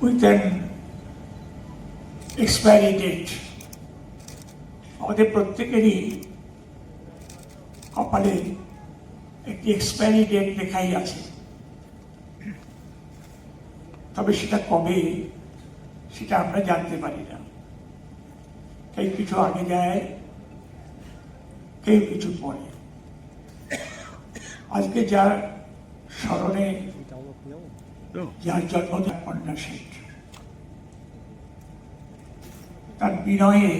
with an expiry আমাদের প্রত্যেকেরই কপালে একটি এক্সপায়ারি লেখাই আছে। তবে সেটা কবে, সেটা আমরা জানতে পারি না। কেউ কিছু আগে যায় কেউ কিছু পরে। আজকে যার স্মরণে যার জন্মদিন কন্যা তার বিনয়ে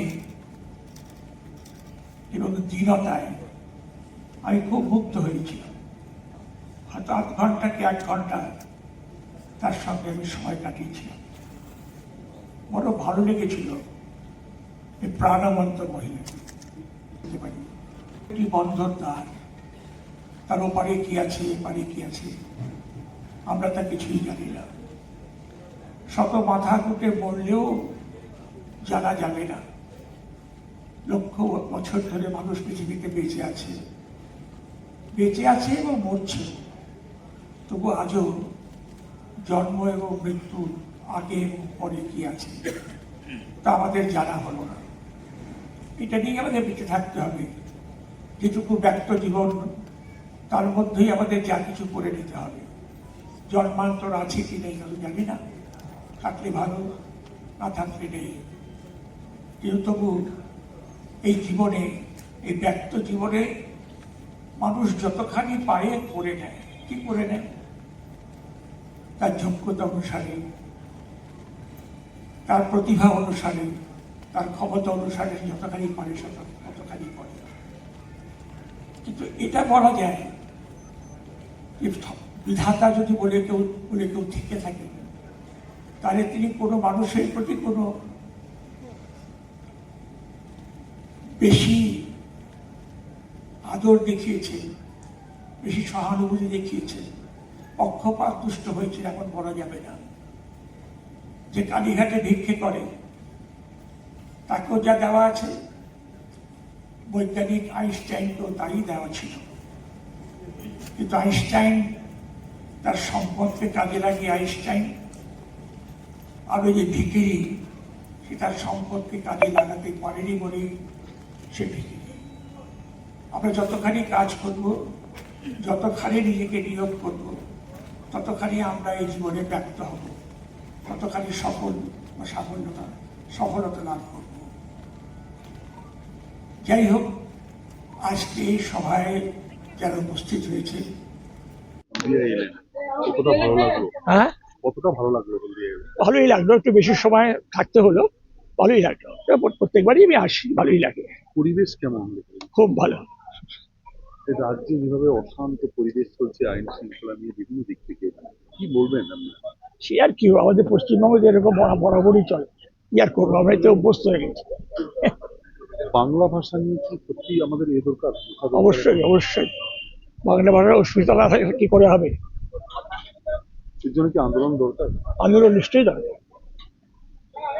এবং দীনতায় আমি খুব মুগ্ধ হয়েছিলাম। হয়তো আধ ঘণ্টা কি এক ঘণ্টা তার সঙ্গে আমি সময় কাটিয়েছিলাম। বড় ভালো লেগেছিল এই প্রাণবন্ত মহিলা। একটি বন্ধন দ্বার তার ওপারে কি আছে, এপারে কি আছে? আমরা তা কিছুই জানি না। শত মাথা কুটে বললেও জানা যাবে না। লক্ষ বছর ধরে মানুষ পৃথিবীতে বেঁচে আছে। বেঁচে আছে এবং মরছে। তবু আজও জন্ম এবং মৃত্যুর আগে এবং পরে কি আছে, তা আমাদের জানা হলো না। এটা নিয়ে আমাদের বেঁচে থাকতে হবে। যেটুকু ব্যক্ত জীবন, তার মধ্যেই আমাদের যা কিছু করে নিতে হবে। জন্মান্তর আছে কি নেই আমি জানি না। থাকলে ভালো, না থাকলে নেই। কিন্তু তবু এই জীবনে, এই ব্যক্ত জীবনে মানুষ যতখানি পারে করে নেয়, কি করে নেয়? তার যোগ্যতা অনুসারে, তার প্রতিভা অনুসারে, তার ক্ষমতা অনুসারে যতখানি পারে ততখানি করে। কিন্তু এটা বলা যায় বিধাতা যদি বলে কেউ বলে কেউ থেকে থাকে, তাহলে তিনি কোনো মানুষের প্রতি কোনো বেশি আদর দেখিয়েছে বেশি সহানুভূতি দেখিয়েছেন, পক্ষপাত দুষ্ট হয়েছে এমন বলা যাবে না। যে কালীঘাটে ভিক্ষে করে, তাকেও যা দেওয়া আছে, বৈজ্ঞানিক আইনস্টাইনকেও তাই দেওয়া ছিল। কিন্তু আইনস্টাইন তার সম্পদকে কাজে লাগিয়ে আইনস্টাইন, আর ওই যে ভিকিরি, সে তার সম্পদকে কাজে লাগাতে পারেনি বলেই সে ভিকিরি। আমরা যতখানি কাজ করব, যতখানি নিজেকে নিয়োগ করব, ততখানি আমরা এই জীবনে ব্যক্ত হব, ততখানি সফল বা সাফল্যতা, সফলতা লাভ করব। যাই হোক, আজকে এই সভায় যারা উপস্থিত হয়েছে কতটা ভালো লাগল? হ্যাঁ? কতটা ভালো লাগল ভালোই লাগল একটু বেশি সময় থাকতে হলো ভালোই লাগল। প্রত্যেকবারই আমি আসি ভালোই লাগে। পরিবেশ কেমন খুব ভালো। রাজ্যে যেভাবে অশান্ত পরিবেশ চলছে আইন শৃঙ্খলা নিয়ে বিভিন্ন দিক থেকে কি বলবেন আপনি? সে আর কি আমাদের পশ্চিমবঙ্গে যেরকম বরাবরই চলে কি আর করব আমরা তো অভ্যস্ত হয়ে গেছি। বাংলা ভাষা নিয়ে কি সত্যি আমাদের এ দরকার? অবশ্যই অবশ্যই। বাংলা ভাষার অসুবিধা না থাকলে কি করে হবে? জন্য কি আন্দোলন দরকার? আন্দোলন নিশ্চয়ই দরকার।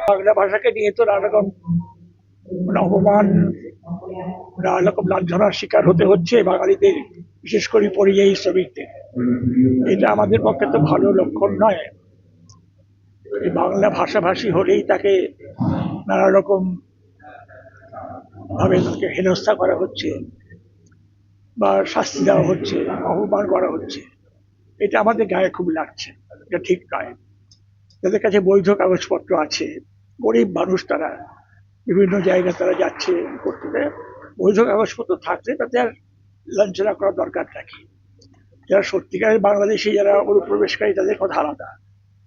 বাংলা ভাষাকে নিয়ে তো নানা রকম মানে অপমান নানা রকম লাঞ্ছনার শিকার হতে হচ্ছে বাঙালিদের বিশেষ করে পরিযায়ী শ্রমিকদের। এটা আমাদের পক্ষে তো ভালো লক্ষণ নয়। এই বাংলা ভাষাভাষী হলেই তাকে নানা রকম ভাবে তাকে হেনস্থা করা হচ্ছে বা শাস্তি দেওয়া হচ্ছে অপমান করা হচ্ছে। এটা আমাদের গায়ে খুব লাগছে। এটা ঠিক নয়। যাদের কাছে বৈধ কাগজপত্র আছে, গরিব মানুষ তারা বিভিন্ন জায়গায় তারা যাচ্ছে করতে বৈধ কাগজপত্র থাকলে তাতে আর লাঞ্ছনা করার দরকার নাকি যারা সত্যিকারের বাংলাদেশি, যারা অনুপ্রবেশকারী, তাদের কথা আলাদা।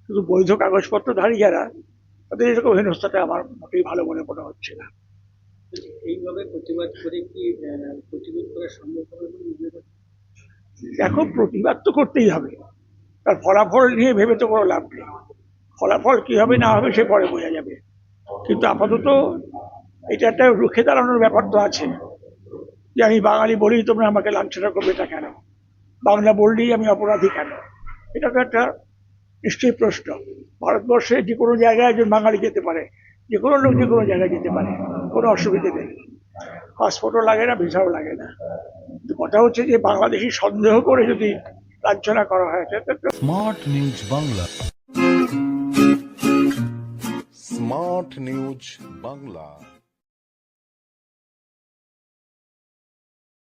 শুধু বৈধ কাগজপত্রধারী যারা, তাদের এরকম হেনস্থাটা আমার মোটেই ভালো মনে মনে হচ্ছে না। এইভাবে প্রতিবাদ করে কি প্রতিরোধ করা সম্ভব হবে এখন প্রতিবাদ তো করতেই হবে। তার ফলাফল নিয়ে ভেবে তো কোনো লাভ নেই। ফলাফল কি হবে না হবে সে পরে বোঝা যাবে। কিন্তু আপাতত এটা একটা রুখে দাঁড়ানোর ব্যাপার তো আছে। যে আমি বাঙালি বলি তোমরা আমাকে লাঞ্ছনা করবে এটা কেন? বাংলা বললেই আমি অপরাধী কেন? এটা তো একটা নিশ্চয়ই প্রশ্ন। ভারতবর্ষে যে কোনো জায়গায় একজন বাঙালি যেতে পারে। যে কোনো লোক যে কোনো জায়গায় যেতে পারে। কোনো অসুবিধে নেই। পাসপোর্টও লাগে না, ভিসাও লাগে না। কথা হচ্ছে যে বাংলাদেশি সন্দেহ করে যদি লাঞ্ছনা করা হয় Smart News Bangla. Smart News Bangla.